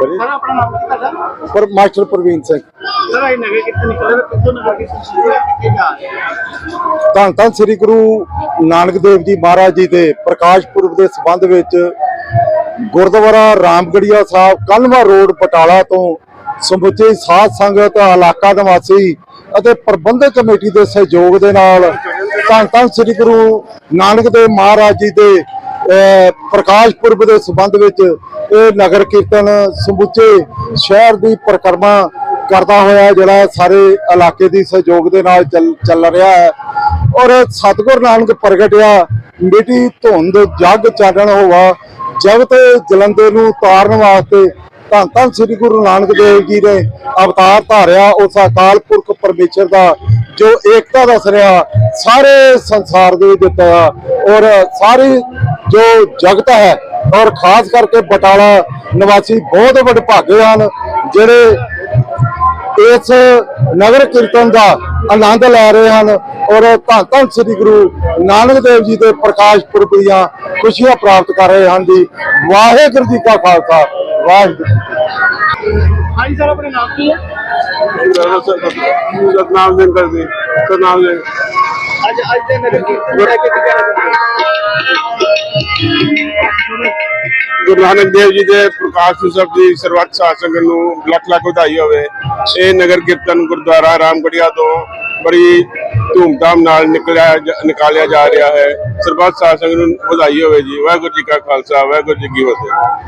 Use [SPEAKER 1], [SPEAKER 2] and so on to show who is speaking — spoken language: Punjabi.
[SPEAKER 1] ਸਰ ਆਪਣਾ ਨਾਮ ਕੀ ਤੁਹਾਡਾ?
[SPEAKER 2] ਪਰ ਮਾਸਟਰ ਪ੍ਰਵੀਨ ਸਿੰਘ।
[SPEAKER 1] ਸਰ ਇਹ ਨਗੇ ਕਿੱਥੇ ਨਿਕਲੇ ਤੇ ਕਿੱਥੋਂ ਨਗਰ ਕਿੱਥੇ ਸ਼ੁਰੂ ਕਿੱਥੇ ਜਾ ਰਹੇ
[SPEAKER 2] ਗੁਰੂ ਨਾਨਕ ਦੇਵ ਜੀ ਮਹਾਰਾਜ ਜੀ ਦੇ ਪ੍ਰਕਾਸ਼ ਪੁਰਬ ਦੇ ਸੰਬੰਧ ਵਿੱਚ ਗੁਰਦੁਆਰਾ ਰਾਮਗੜੀਆ ਸਾਹਿਬ ਕਲਵਾ ਰੋਡ ਬਟਾਲਾ ਤੋਂ ਸਮੁੱਚੀ ਸਾਧ ਸੰਗਤ ਇਲਾਕਾ ਨਿਵਾਸੀ ਅਤੇ ਪ੍ਰਬੰਧਕ ਕਮੇਟੀ ਦੇ ਸਹਿਯੋਗ ਦੇ ਨਾਲ ਧੰਨ ਧੰਨ ਸ੍ਰੀ ਗੁਰੂ ਨਾਨਕ ਦੇਵ ਮਹਾਰਾਜ ਜੀ ਦੇ ਪ੍ਰਕਾਸ਼ ਪੁਰਬ ਦੇ ਸੰਬੰਧ ਵਿੱਚ ਇਹ ਨਗਰ ਕੀਰਤਨ ਸਮੁੱਚੇ ਸ਼ਹਿਰ ਦੀ ਪਰਿਕਰਮਾ ਕਰਦਾ ਹੋਇਆ ਜਿਹੜਾ ਸਾਰੇ ਇਲਾਕੇ ਦੀ ਸਹਿਯੋਗ ਦੇ ਨਾਲ ਚੱਲ ਚੱਲ ਰਿਹਾ ਹੈ। ਔਰ ਸਤਿਗੁਰ ਨਾਨਕ ਪ੍ਰਗਟਿਆ ਮਿੱਟੀ ਧੁੰਦ ਜਗ ਚਾਨਣ ਹੋਵਾ ਜਗਤ ਜਲੰਧਰ ਨੂੰ ਤਾਰਨ ਵਾਸਤੇ ਧੰਨ ਧੰਨ ਸ੍ਰੀ ਗੁਰੂ ਨਾਨਕ ਦੇਵ ਜੀ ਨੇ ਅਵਤਾਰ ਧਾਰਿਆ, ਉਸ ਅਕਾਲ ਪੁਰਖ ਪਰਮੇਸ਼ਰ ਦਾ ਜੋ ਏਕਤਾ ਦਾ ਸਰਿਆ ਸਾਰੇ ਸੰਸਾਰ ਦੇ ਵਿੱਚ ਦਿੱਤਾ ਔਰ ਸਾਰੀ ਜੋ ਜਗਤ ਹੈ ਔਰ ਖਾਸ ਕਰਕੇ ਬਟਾਲਾ ਨਿਵਾਸੀ ਬਹੁਤ ਵਡਭਾਗੇ ਹਨ, ਜਿਹੜੇ ਇਸ ਨਗਰ ਕੀਰਤਨ ਦਾ ਆਨੰਦ ਲੈ ਰਹੇ ਹਨ ਔਰ ਧੰਨ ਧੰਨ ਸ੍ਰੀ ਗੁਰੂ ਨਾਨਕ ਦੇਵ ਜੀ ਦੇ ਪ੍ਰਕਾਸ਼ ਪੁਰਬ ਦੀਆਂ ਖੁਸ਼ੀਆਂ ਪ੍ਰਾਪਤ ਕਰ ਰਹੇ ਹਨ ਜੀ। ਵਾਹਿਗੁਰੂ ਜੀ ਕਾ ਖਾਲਸਾ, ਵਾਹਿਗੁਰੂ
[SPEAKER 1] ਹਾਂਜੀ ਸਰ ਆਪਣੇ ਨਾਮ ਕੀ ਹੈ?
[SPEAKER 3] ਸਤਨਾਮ ਸਿੰਘ ਕਰਦੇ ਸਤਨਾਮ ਸਿੰਘ।
[SPEAKER 1] ਅੱਜ ਅੱਜ ਦੇ ਨਗਰ ਕੀਰਤਨ ਨੂੰ ਲੈ ਕੇ ਕੀ ਕਹਿਣਾ ਚਾਹੁੰਦੇ
[SPEAKER 3] ਗੁਰੂ ਨਾਨਕ ਦੇਵ ਜੀ ਦੇ ਪ੍ਰਕਾਸ਼ ਉਤਸਵ ਦੀ ਸਰਬੱਤ ਸਾਧ ਸੰਗਤ ਨੂੰ ਲੱਖ ਲੱਖ ਵਧਾਈ ਹੋਵੇ। ਇਹ ਨਗਰ ਕੀਰਤਨ ਗੁਰਦੁਆਰਾ ਰਾਮਗੜੀਆ ਤੋਂ ਬੜੀ ਧੂਮਧਾਮ ਨਾਲ ਨਿਕਲਿਆ ਜ- ਨਿਕਾਲਿਆ ਜਾ ਰਿਹਾ ਹੈ। ਸਰਬੱਤ ਸਾਧ ਸੰਗਤ ਨੂੰ ਵਧਾਈ ਹੋਵੇ ਜੀ। ਵਾਹਿਗੁਰੂ ਜੀ ਕਾ ਖਾਲਸਾ ਵਾਹਿਗੁਰੂ ਜੀ ਕੀ ਫਤਿਹ।